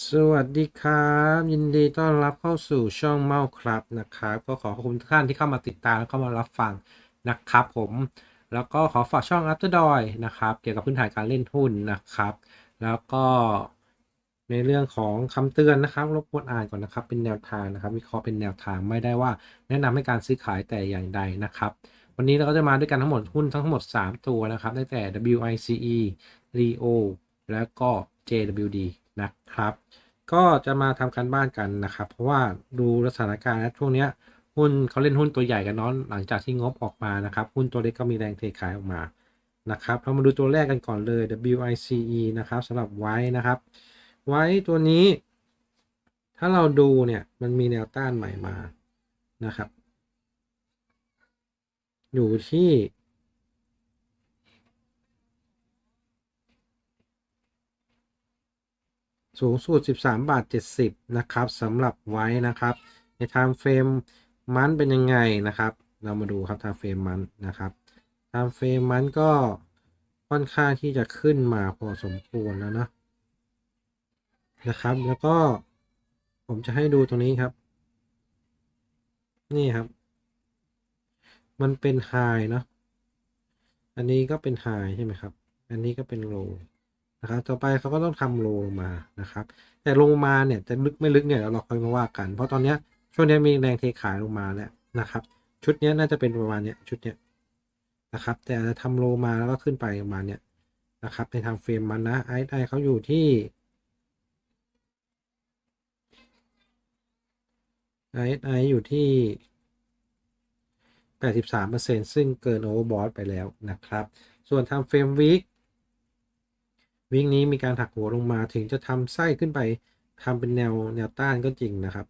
สวัสดีครับ ยินดีต้อนรับเข้าสู่ช่องเมาครับนะครับ ก็ขอขอบคุณทุกท่านที่เข้ามาติดตามและเข้ามารับฟังนะครับผมแล้วก็ขอฝากช่อง After d o y นะครับ เกี่ยวกับพื้นฐานการเล่นหุ้นนะครับ แล้วก็ในเรื่องของคำเตือนนะครับรบกวนอ่านก่อนนะครับ เป็นแนวทางนะครับวิเคราะห์เป็นแนวทางไม่ได้ว่า แนะนำให้การซื้อขายแต่อย่างใดนะครับ วันนี้เราก็จะมาด้วยกันทั้งหมดหุ้นทั้งหมด 3 ตัวนะครับได้แต่ WICE REO แล้วก็ JWD นะครับ ก็จะมาทำการบ้านกันนะครับ เพราะว่าดูสถานการณ์แล้วช่วงเนี้ยหุ้นเขาเล่นหุ้นตัวใหญ่กันเนาะหลังจากที่งบออกมานะครับ หุ้นตัวเล็กก็มีแรงเทขายออกมานะครับเรามาดูตัวแรกกันก่อนเลย WICE นะครับสำหรับไว้นะครับ ไว้ตัวนี้ ถ้าเราดูเนี่ยมันมีแนวต้านใหม่มานะครับ อยู่ที่ สูงสุด 13 บาท 70 นะครับสำหรับไว้นะครับ ใน time frame มันเป็นยังไงนะครับ เรามาดูครับ time frame มันนะครับ time frame มันก็ค่อนข้างที่จะขึ้นมาพอสมควรแล้วนะนะครับ แล้วก็ผมจะให้ดูตรงนี้ครับ นี่ครับ มันเป็นไฮเนาะอันนี้ก็เป็นไฮใช่ไหมครับ อันนี้ก็เป็นโล นะครับ ต่อไปเขาก็ต้องทำโลลงมานะครับ แต่ลงมาเนี่ยจะลึกไม่ลึกเนี่ยเราค่อยมาว่ากัน เพราะตอนเนี้ยช่วงนี้มีแรงเทขายลงมาแล้วนะครับ ชุดนี้น่าจะเป็นประมาณเนี้ยชุดเนี้ยนะครับ แต่จะทำโลมาแล้วก็ขึ้นไปประมาณเนี้ยนะครับ ในทางเฟรมมันนะไอไอเขาอยู่ที่ไอไออยู่ที่83%ซึ่งเกินโอเวอร์บอทไปแล้วนะครับ ส่วนทำเฟรมวีค วิ่งนี้มีการหักหัวลงมาถึงจะทำไส้ขึ้นไปทำเป็นแนวแนวต้านก็จริงนะครับ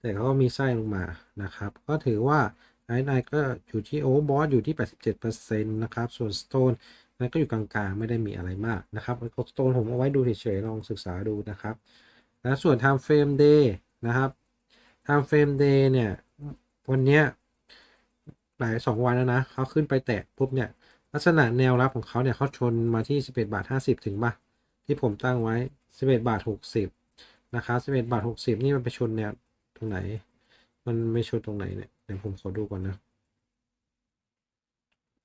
แต่เขาก็มีไส้ลงมานะครับ ก็ถือว่าไอไอก็อยู่ที่โอเวอร์บอสอยู่ที่ 87%นะครับ ส่วนสโตนนั้นก็อยู่กลางๆ ไม่ได้มีอะไรมากนะครับสโตนผมเอาไว้ดูเฉยๆลองศึกษาดูนะครับ และส่วน time frame day นะครับ time frame day เนี่ย วันเนี้ยหลายสองวันแล้วนะเขาขึ้นไปแตะปุ๊บเนี่ย ลักษณะแนวรับของเขาเนี่ยเขาชนมาที่ 11 บาท 50 ถึงป่ะ ที่ผมตั้งไว้ 11 บาท 60 นะครับ11 บาท 60 นี่มันไปชนแนวตรงไหน มันไม่ชนตรงไหนเนี่ยเดี๋ยวผมขอดูก่อนนะ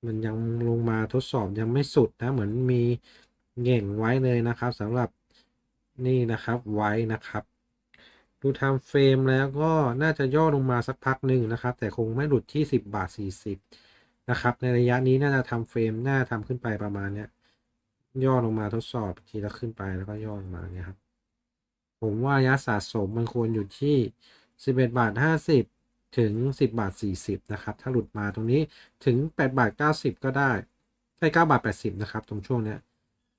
มันยังลงมาทดสอบยังไม่สุดนะ เหมือนมีเง่งไว้เลยนะครับสำหรับนี่นะครับไว้นะครับ ดูไทม์เฟรมแล้วก็น่าจะย่อลงมาสักพักหนึ่งนะครับ แต่คงไม่หลุดที่ 10 บาท 40 นะครับ ในระยะนี้น่าจะทำเฟรมน่าทำขึ้นไปประมาณเนี้ยย่อลงมาทดสอบทีละขึ้นไปแล้วก็ย่อลงมาเนี่ยครับ ผมว่าระยะสะสมมันควรอยู่ที่ 11 บาท 50 ถึง 10 บาท 40 นะครับ ถ้าหลุดมาตรงนี้ถึง 8 บาท 90 ก็ได้ใช่9บาท 80 นะครับ ตรงช่วงเนี้ย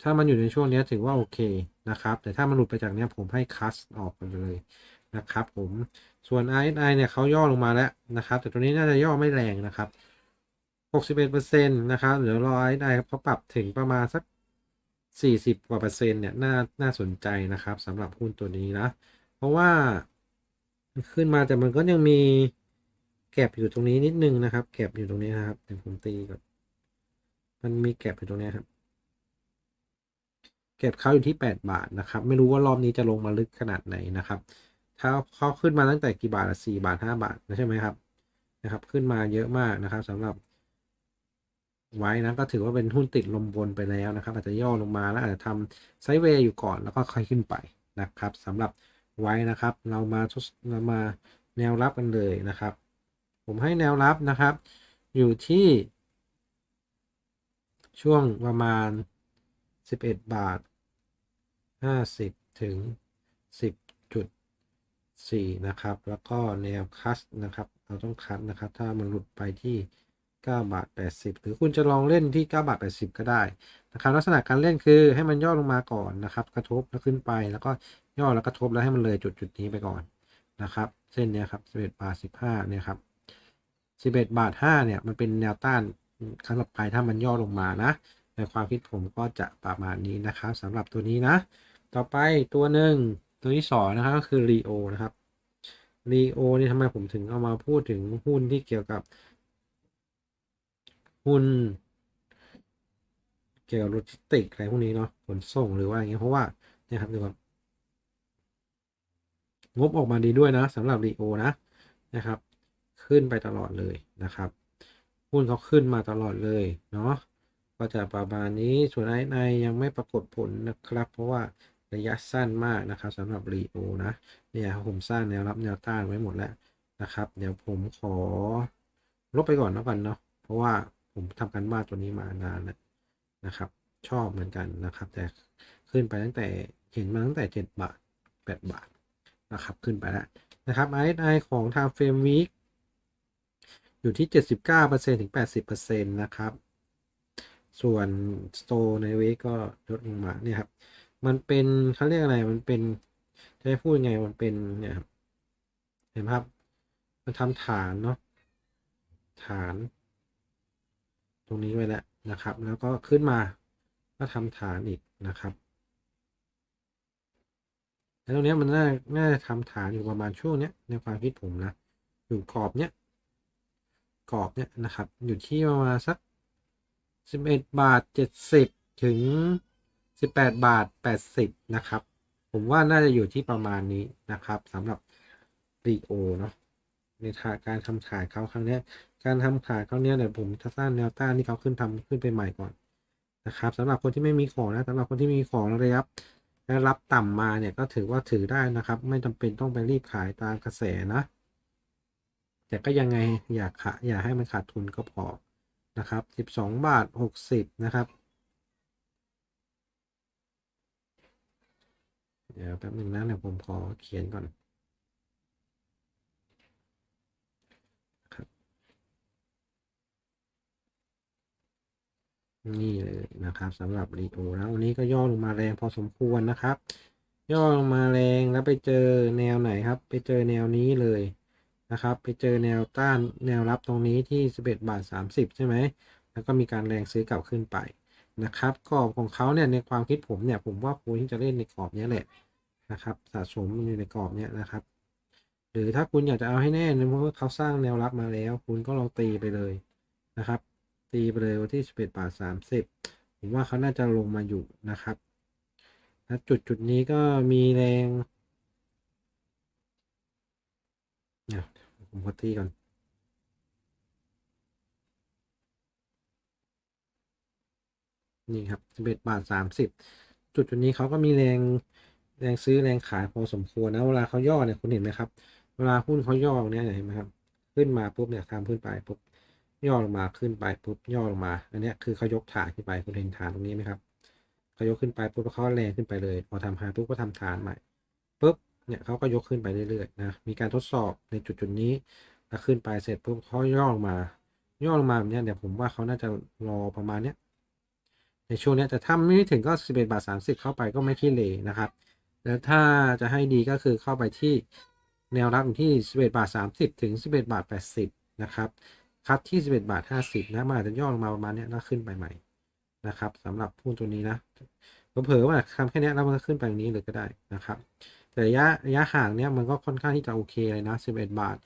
ถ้ามันอยู่ในช่วงนี้ถือว่าโอเคนะครับ แต่ถ้ามันหลุดไปจากเนี้ยผมให้คัสออกไปเลยนะครับผมส่วน RSI เนี่ยเขาย่อลงมาแล้วนะครับ แต่ตัวนี้น่าจะย่อไม่แรงนะครับ 61%นะครับเดี๋ยวรอ RSI เขาปรับถึงประมาณสัก 40กว่าเปอร์เซ็นต์เนี่ยน่าน่าสนใจนะครับสำหรับหุ้นตัวนี้นะ เพราะว่าขึ้นมาแต่มันก็ยังมีแก็บอยู่ตรงนี้นิดนึงนะครับ แก็บอยู่ตรงนี้นะครับเดี๋ยวผมตีก่อนมันมีแก็บอยู่ตรงนี้ครับ เก็บเขาอยู่ที่8บาทนะครับ ไม่รู้ว่ารอบนี้จะลงมาลึกขนาดไหนนะครับ ถ้าเขาขึ้นมาตั้งแต่กี่บาทอะ4บาท5บาทนะใช่ไหมครับนะครับ ขึ้นมาเยอะมากนะครับสำหรับ ไว้นะก็ถือว่าเป็นหุ้นติดลมบนไปแล้วนะครับ อาจจะย่อลงมาแล้วอาจจะทำไซเวย์อยู่ก่อนแล้วก็ค่อยขึ้นไปนะครับสำหรับไว้นะครับ เรามาทดเรามาแนวรับกันเลยนะครับ ผมให้แนวรับนะครับ อยู่ที่ช่วงประมาณ 11 บาท 50 ถึง 10.4 นะครับ แล้วก็แนวคัสนะครับ เราต้องคัดนะครับ ถ้ามันหลุดไปที่ 9บาท80 หรือคุณจะลองเล่นที่9บาท80 ก็ได้นะครับลักษณะการเล่นคือให้มันย่อลงมาก่อนนะครับ กระทบแล้วขึ้นไปแล้วก็ย่อแล้วกระทบแล้วให้มันเลยจุดจุดนี้ไปก่อนนะครับ เส้นเนี้ยครับ11บาท15เนี่ยครับ11บาท5เนี่ยมันเป็นแนวต้านครั้งต่อไปถ้ามันย่อลงมานะ ในความคิดผมก็จะประมาณนี้นะครับสำหรับตัวนี้นะ ต่อไปตัวหนึ่งตัวที่สองนะครับก็คือ Rio นะครับ Rio นี่ทำไมผมถึงเอามาพูดถึงหุ้นที่เกี่ยวกับ หุ้น เกี่ยวกับโลจิสติกอะไรพวกนี้เนาะขนส่งหรือว่าอย่างเงี้ยเพราะว่าเนี่ยครับดูครับงบออกมาดีด้วยนะสำหรับรีโอนะนะครับ ขึ้นไปตลอดเลยนะครับ หุ้นเขาขึ้นมาตลอดเลยเนาะก็จะประมาณนี้ส่วนไอในยังไม่ปรากฏผลนะครับ เพราะว่าระยะสั้นมากนะครับสำหรับรีโอนะเนี่ยผมสร้างแนวรับแนวต้านไว้หมดแล้วนะครับ เดี๋ยวผมขอลบไปก่อนแล้วกันเนาะเพราะว่า ผมทำการบ้านตัวนี้มานานแล้วนะครับ ชอบเหมือนกันนะครับ แต่ขึ้นไปตั้งแต่เห็นมาตั้งแต่ 7 บาท 8 บาทนะครับขึ้นไปแล้วนะครับ RSI ของ Time Frame Week อยู่ที่ 79%ถึง 80%นะครับ ส่วน Store ใน Week ก็ลดลงมาเนี่ยครับ มันเป็นเขาเรียกอะไรมันเป็นจะให้พูดยังไงมันเป็นเนี่ยครับเห็นไหมครับ มันทำฐานเนาะฐาน ตรงนี้ไว้แล้วนะครับ แล้วก็ขึ้นมาก็ทำฐานอีกนะครับแล้วตรงนี้มันน่าน่าจะทำฐานอยู่ประมาณช่วงเนี้ยในความคิดผมนะอยู่กรอบเนี้ยกรอบเนี้ยนะครับ อยู่ที่ประมาณสักสิบเอ็ดบาทเจ็ดสิบถึงสิบแปดบาทแปดสิบนะครับ ผมว่าน่าจะอยู่ที่ประมาณนี้นะครับสำหรับรีโอเนาะ ในาการทำขายเขาครั้งนี้การทำขายเขาเนี้ยเดี๋ยวผมจะสร้างแนวต้านที่เขาขึ้นทำขึ้นไปใหม่ก่อนนะครับสำหรับคนที่ไม่มีของนะสำหรับคนที่มีของระยะและรับต่ำมาเนี่ยก็ถือว่าถือได้นะครับ ไม่จำเป็นต้องไปรีบขายตามกระแสนะ แต่ก็ยังไงอยากขาอย่าให้มันขาดทุนก็พอนะครับสิบสองบาทหกสิบนะครับเดี๋ยวแป๊บหนึ่งนะเดี๋ยวผมขอเขียนก่อนครับ นี่เลยนะครับสำหรับรีโอนะวันนี้ก็ย่อลงมาแรงพอสมควรนะครับ ย่อลงมาแรงแล้วไปเจอแนวไหนครับ ไปเจอแนวนี้เลยนะครับ ไปเจอแนวต้านแนวรับตรงนี้ที่ 11 บาท 30 ใช่ไหมแล้วก็มีการแรงซื้อกลับขึ้นไปนะครับกรอบของเขาเนี่ยในความคิดผมเนี่ยผมว่าควรที่จะเล่นในกรอบนี้แหละนะครับสะสมอยู่ในกรอบเนี้ยนะครับ หรือถ้าคุณอยากจะเอาให้แน่เพราะว่าเขาสร้างแนวรับมาแล้ว คุณก็ลองตีไปเลยนะครับ ตีไปเลยวันที่11บาท30ผมว่าเขาน่าจะลงมาอยู่นะครับณจุดจุดนี้ก็มีแรงเนี่ยผมขอตีก่อนนี่ครับ11บาท30จุดจุดนี้เขาก็มีแรงแรงซื้อแรงขายพอสมควรนะเวลาเขาย่อเนี่ยคุณเห็นไหมครับ เวลาหุ้นเขาย่อเนี่ยเห็นไหมครับ ขึ้นมาปุ๊บเนี่ยทำขึ้นไปปุ๊บ ย่อลงมาขึ้นไปปุ๊บย่อลงมา อันนี้คือเขายกฐานขึ้นไปคุณเห็นฐานตรงนี้ไหมครับเขายกขึ้นไปปุ๊บเขาแรงขึ้นไปเลยพอทำหาปุ๊บก็ทำฐานใหม่ปุ๊บเนี่ยเขาก็ยกขึ้นไปเรื่อยๆนะมีการทดสอบในจุดจุดนี้แล้วขึ้นไปเสร็จปุ๊บเขาย่อลงมา ย่อลงมาแบบนี้เดี๋ยวผมว่าเขาน่าจะรอประมาณเนี้ยในช่วงนี้แต่ถ้าไม่ถึงก็ 11บาท30 เข้าไปก็ไม่ขี้เหร่นะครับแล้วถ้าจะให้ดีก็คือเข้าไปที่แนวรับอยู่ที่ 11บาท30 ถึง 11บาท80 นะครับ คัดที่ 11 บาท 50 นะมันอาจจะย่อลงมาประมาณนี้แล้วขึ้นไปใหม่นะครับสำหรับหุ้นตัวนี้นะเผลอว่าทำแค่นี้แล้วมันก็ขึ้นไปอย่างนี้เลยก็ได้นะครับ แต่ระยะระยะห่างเนี้ยมันก็ค่อนข้างที่จะโอเคเลยนะ 11 บาท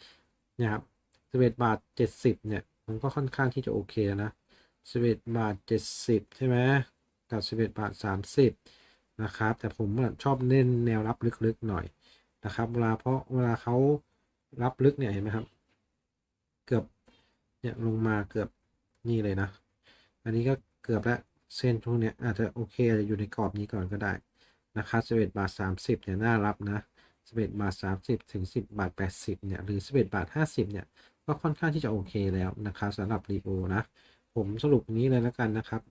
เนี่ยครับ11 บาท 70 เนี่ย มันก็ค่อนข้างที่จะโอเคแล้วนะ11 บาท 70 ใช่ไหมกับ 11 บาท 30 นะครับ แต่ผมชอบเล่นแนวรับลึกๆหน่อยนะครับ เวลาเพราะเวลาเขารับลึกเนี่ยเห็นไหมครับ เกือบ เนี่ยลงมาเกือบนี่เลยนะ อันนี้ก็เกือบแล้วเส้นช่วงเนี้ยอาจจะโอเคอาจจะอยู่ในกรอบนี้ก่อนก็ได้นะครับ11บาท30เนี่ยน่ารับนะ11บาท30 ถึง 10บาท80เนี่ยหรือ 11บาท50เนี่ยก็ค่อนข้างที่จะโอเคแล้วนะครับสำหรับรีโอนะผมสรุปนี้เลยแล้วกันนะครับ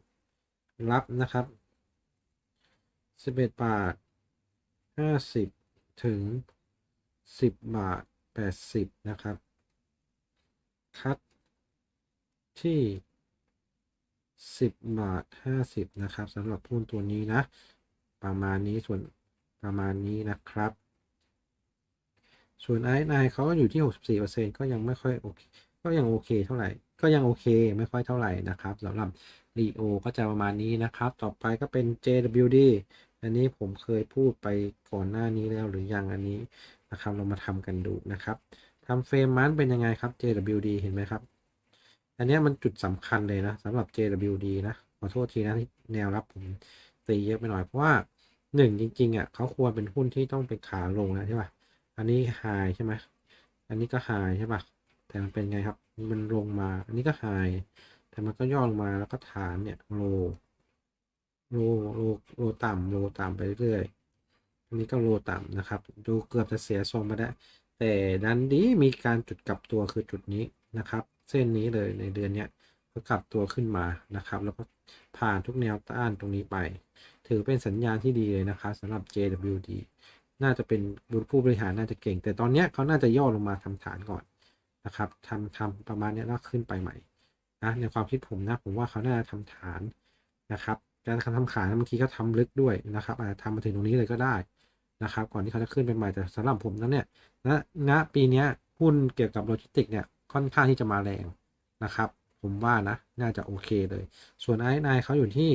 รับนะครับ11บาท50 ถึง 10บาท80นะครับคัด ที่ 10 บาท 50 นะครับสำหรับหุ้นตัวนี้นะ ประมาณนี้ส่วนประมาณนี้นะครับ ส่วนไอไนเขาก็อยู่ที่ 64%ก็ยังไม่ค่อยโอเคก็ยังโอเคเท่าไหร่ ก็ยังโอเคไม่ค่อยเท่าไหร่นะครับสำหรับ r ีโอก็จะประมาณนี้นะครับ ต่อไปก็เป็น JWD อันนี้ผมเคยพูดไปก่อนหน้านี้แล้วหรือยังอันนี้นะครับ เรามาทำกันดูนะครับทำเฟรมมันเป็นยังไงครับ JWD เห็นไหมครับ อันนี้มันจุดสำคัญเลยนะสำหรับ JWD นะ ขอโทษทีนะที่แนวรับผมตีเยอะไปหน่อย เพราะว่าหนึ่งจริง ๆอะเขาควรเป็นหุ้นที่ต้องเป็นขาลงนะใช่ป่ะ อันนี้ไฮใช่ไหมอันนี้ก็ไฮใช่ป่ะ แต่มันเป็นไงครับ มันลงมา อันนี้ก็ไฮแต่มันก็ย่อลงมาแล้วก็ฐานเนี่ยโลโลโลโลต่ำโลต่ำไปเรื่อยอันนี้ก็โลต่ำนะครับ ดูเกือบจะเสียทรงไปแล้วแต่ดันดีมีการจุดกลับตัวคือจุดนี้นะครับ เส้นนี้เลยในเดือนนี้ก็กลับตัวขึ้นมานะครับ แล้วก็ผ่านทุกแนวต้านตรงนี้ไป ถือเป็นสัญญาณที่ดีเลยนะครับสำหรับ JWD น่าจะเป็นผู้บริหารน่าจะเก่ง แต่ตอนนี้เขาน่าจะย่อลงมาทำฐานก่อนนะครับทำทำประมาณนี้แล้วขึ้นไปใหม่นะในความคิดผมนะผมว่าเขาน่าจะทำฐานนะครับการทำฐานบางทีก็ทำลึกด้วยนะครับอาจจะทำมาถึงตรงนี้เลยก็ได้นะครับ ก่อนที่เขาจะขึ้นไปใหม่แต่สำหรับผมนั้นเนี่ยณณปีนี้หุ้นเกี่ยวกับโลจิสติกเนี่ย ค่อนข้างที่จะมาแรงนะครับ ผมว่านะ น่าจะโอเคเลย ส่วนไอ้นายเขาอยู่ที่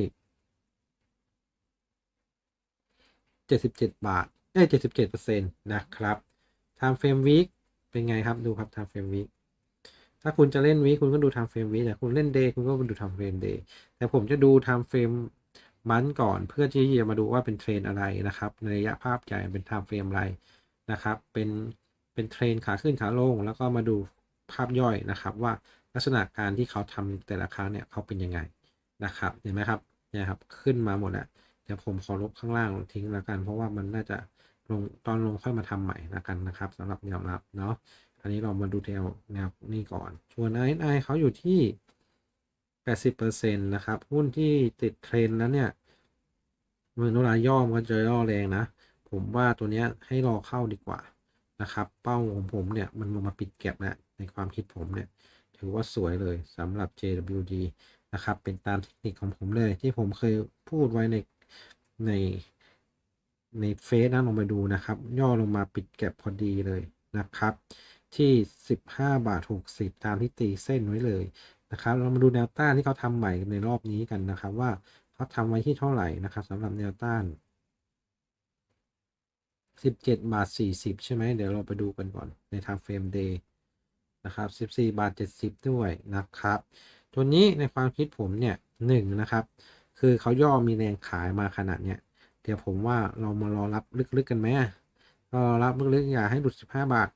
77 บาทเอ้ย77เปอร์เซ็นต์นะครับ time frame week เป็นไงครับ ดูครับ time frame week ถ้าคุณจะเล่นวีคคุณก็ดู time frame week แต่คุณเล่น day คุณก็ดู time frame day แต่ผมจะดู time frame มันก่อนเพื่อที่จะมาดูว่าเป็นเทรนอะไรนะครับ ในระยะภาพใหญ่เป็น time frame อะไรนะครับ เป็นเป็นเทรนขาขึ้นขาลง แล้วก็มาดู ภาพย่อยนะครับว่าลักษณะการที่เขาทำแต่ละครั้งเนี่ยเขาเป็นยังไงนะครับเห็นไหมครับเนี่ยครับขึ้นมาหมดแล้วเดี๋ยวผมขอลบข้างล่างทิ้งแล้วกัน เพราะว่ามันน่าจะลงตอนลงค่อยมาทำใหม่แล้วกันนะครับสำหรับแนวรับเนาะอันนี้เรามาดูแนวแนวนี้ก่อนชวนไอ้ไอเขาอยู่ที่ 80%นะครับหุ้นที่ติดเทรนแล้วเนี่ยมือโนราย่อมก็จะย่อแรงนะ ผมว่าตัวเนี้ยให้รอเข้าดีกว่านะครับ เป้าของผมเนี่ยมันลงมาปิดแก็บแล้ว ในความคิดผมเนี่ย ถือว่าสวยเลยสำหรับ JWD นะครับ เป็นตามเทคนิคของผมเลยที่ผมเคยพูดไว้ในในในเฟซนะลงไปดูนะครับ ย่อลงมาปิดแก็บพอดีเลยนะครับ ที่ 15 บาท 60 ตามที่ตีเส้นไว้เลยนะครับ เรามาดูแนวต้านที่เขาทำใหม่ในรอบนี้กันนะครับ ว่าเขาทำไว้ที่เท่าไหร่นะครับสำหรับแนวต้าน 17 บาท 40 ใช่ไหมเดี๋ยวเราไปดูกันก่อนในทางเฟรมเดย์ นะครับ 14 บาท 70 ด้วยนะครับ ตัวนี้ในความคิดผมเนี่ยหนึ่งนะครับ คือเขาย่อมีแรงขายมาขนาดเนี้ยเดี๋ยวผมว่าเรามารอรับลึกๆกันไหมรอรับลึกๆอย่าให้หลุด 15 บาท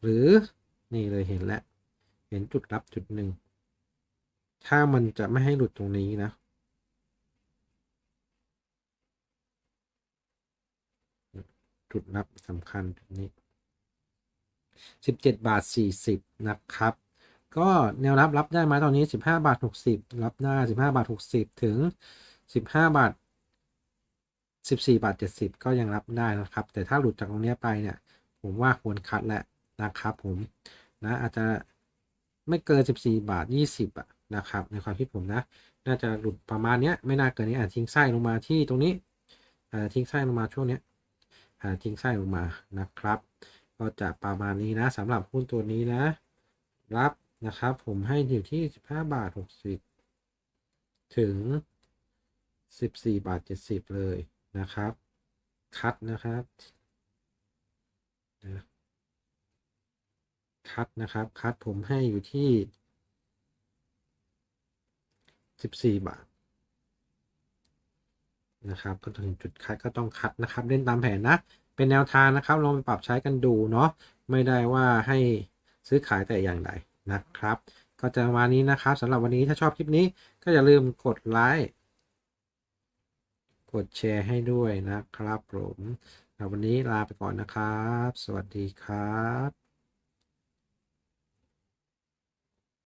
หรือนี่เลยเห็นแล้ว เห็นจุดรับจุดหนึ่ง ถ้ามันจะไม่ให้หลุดตรงนี้นะจุดรับสำคัญจุดนี้ 17 บาท 40 นะครับ ก็แนวรับรับได้ไหมตอนนี้ 15 บาท 60 รับได้15 บาท 60 ถึง 15 บาท 14 บาท 70 ก็ยังรับได้นะครับ แต่ถ้าหลุดจากตรงนี้ไปเนี่ย ผมว่าควรคัดแหละนะครับผมนะอาจจะไม่เกิน 14 บาท 20อะนะครับในความคิดผมนะ น่าจะหลุดประมาณเนี้ยไม่น่าเกินนี้อาจทิ้งไส้ลงมาที่ตรงนี้อาทิ้งไส้ลงมาช่วงเนี้ยอาทิ้งไส้ลงมานะครับ ก็จะประมาณนี้นะสำหรับหุ้นตัวนี้นะ รับนะครับ ผมให้อยู่ที่ 15 บาท 60 ถึง 14 บาท 70 เลยนะครับ คัดนะครับนะคัดนะครับ คัดผมให้อยู่ที่ 14 บาทนะครับ ก็ถึงจุดคัดก็ต้องคัดนะครับ เล่นตามแผนนะ เป็นแนวทางนะครับ ลองไปปรับใช้กันดูเนาะไม่ได้ว่าให้ซื้อขายแต่อย่างใดนะครับ ก็จะวันนี้นะครับสำหรับวันนี้ถ้าชอบคลิปนี้ก็อย่าลืมกดไลค์กดแชร์ให้ด้วยนะครับผมวันนี้ลาไปก่อนนะครับ สวัสดีครับ